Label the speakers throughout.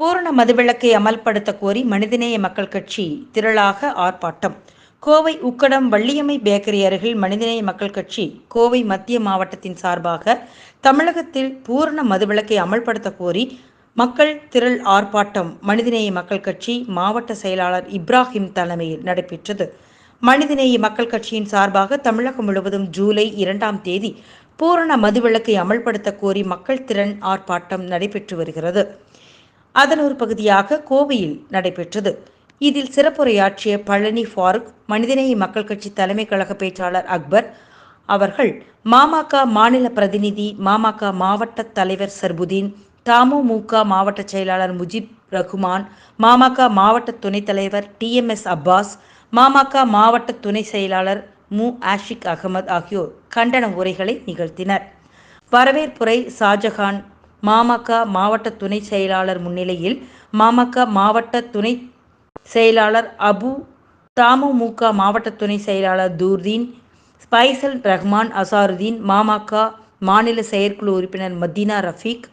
Speaker 1: பூரண மதுவிலக்கை அமல்படுத்த கோரி மனிதநேய மக்கள் கட்சி திரளாக ஆர்ப்பாட்டம். கோவை உக்கடம் வள்ளியம்மை பேக்கரி அருகில் மனிதநேய மக்கள் கட்சி கோவை மத்திய மாவட்டத்தின் சார்பாக தமிழகத்தில் பூரண மதுவிலக்கை அமல்படுத்த கோரி மக்கள் திரள் ஆர்ப்பாட்டம் மனிதநேய மக்கள் கட்சி மாவட்ட செயலாளர் இப்ராஹிம் தலைமையில் நடைபெற்றது. மனிதநேய மக்கள் கட்சியின் சார்பாக தமிழகம் முழுவதும் ஜூலை இரண்டாம் தேதி பூரண மதுவிலக்கை அமல்படுத்த கோரி மக்கள் திறன் ஆர்ப்பாட்டம் நடைபெற்று வருகிறது. அதன் ஒரு பகுதியாக கோவையில் நடைபெற்றது. இதில் சிறப்புரையாற்றிய பழனி ஃபாரூக் மனிதநேய மக்கள் கட்சி தலைமை கழக பேச்சாளர் அக்பர் அவர்கள் மாமக மாநில பிரதிநிதி மாமக மாவட்ட தலைவர் சர்புதீன் தமுமுக மாவட்ட செயலாளர் முஜிப் ரகுமான் மாமக மாவட்ட துணைத் தலைவர் டிஎம்எஸ் அப்பாஸ் மாமக மாவட்ட துணை செயலாளர் மு. ஆஷிக் அகமது ஆகியோர் கண்டன உரைகளை நிகழ்த்தினர். வரவேற்புரை ஷாஜஹான் மாமக மாவட்ட துணை செயலாளர் முன்னிலையில் மாமக மாவட்ட துணை செயலாளர் அபு தமுமுக மாவட்ட துணை செயலாளர் தூர்தீன் ஸ்பைசல் ரஹ்மான் அசாருதீன் மாமக மாநில செயற்குழு உறுப்பினர் மதீனா ரஃபீக்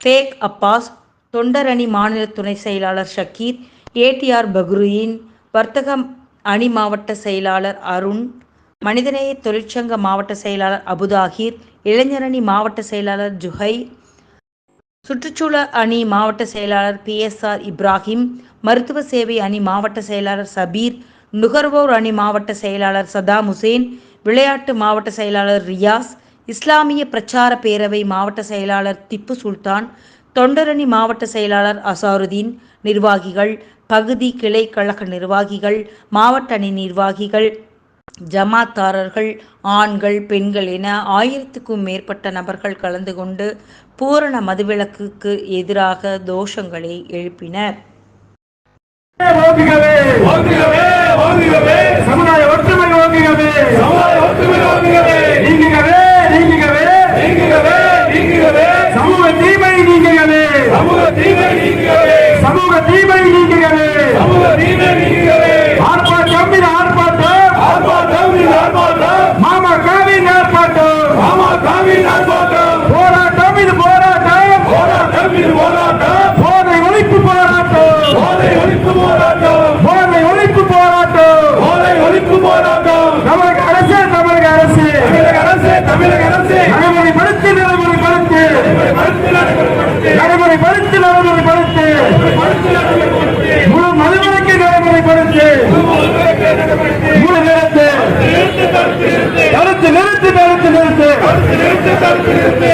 Speaker 1: ஃபேக் அப்பாஸ் தொண்டரணி மாநில துணை செயலாளர் ஷக்கீர் ஏடிஆர் பக்ருயின் வர்த்தக அணி மாவட்ட செயலாளர் அருண் மனிதநேய தொழிற்சங்க மாவட்ட செயலாளர் அபுதாகிர் இளைஞரணி மாவட்ட செயலாளர் ஜுஹை சுற்றுச்சூழல் அணி மாவட்ட செயலாளர் பிஎஸ்ஆர் இப்ராஹிம் மருத்துவ சேவை அணி மாவட்ட செயலாளர் சபீர் நுகர்வோர் அணி மாவட்ட செயலாளர் சதாம் ஹுசேன் விளையாட்டு மாவட்ட செயலாளர் ரியாஸ் இஸ்லாமிய பிரச்சார பேரவை மாவட்ட செயலாளர் திப்பு சுல்தான் தொண்டரணி மாவட்ட செயலாளர் அசாருதீன் நிர்வாகிகள் பகுதி கிளை கழக நிர்வாகிகள் மாவட்ட அணி நிர்வாகிகள் ஜமாத்தாரர்கள் ஆண்கள் பெண்கள் என ஆயிரத்துக்கும் மேற்பட்ட நபர்கள் கலந்து கொண்டு பூரண மதுவிலக்குக்கு எதிராக தோஷங்களை எழுப்பினர்.
Speaker 2: ஓங்குகவே
Speaker 3: ஓங்குகவே ஓங்குகவே.
Speaker 2: சமுதாய ஒற்றுமை ஓங்குகவே.
Speaker 3: சமுதாய ஒற்றுமை ஓங்குகவே.
Speaker 2: நீங்குகவே நீங்குகவே.
Speaker 3: நீங்குகவே நீங்குகவே.
Speaker 2: சமூக தீமை நீங்குகவே.
Speaker 3: சமூக தீமை நீங்குகவே.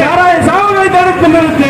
Speaker 2: சாராய சாவுகளை தடுத்து நிறுத்து.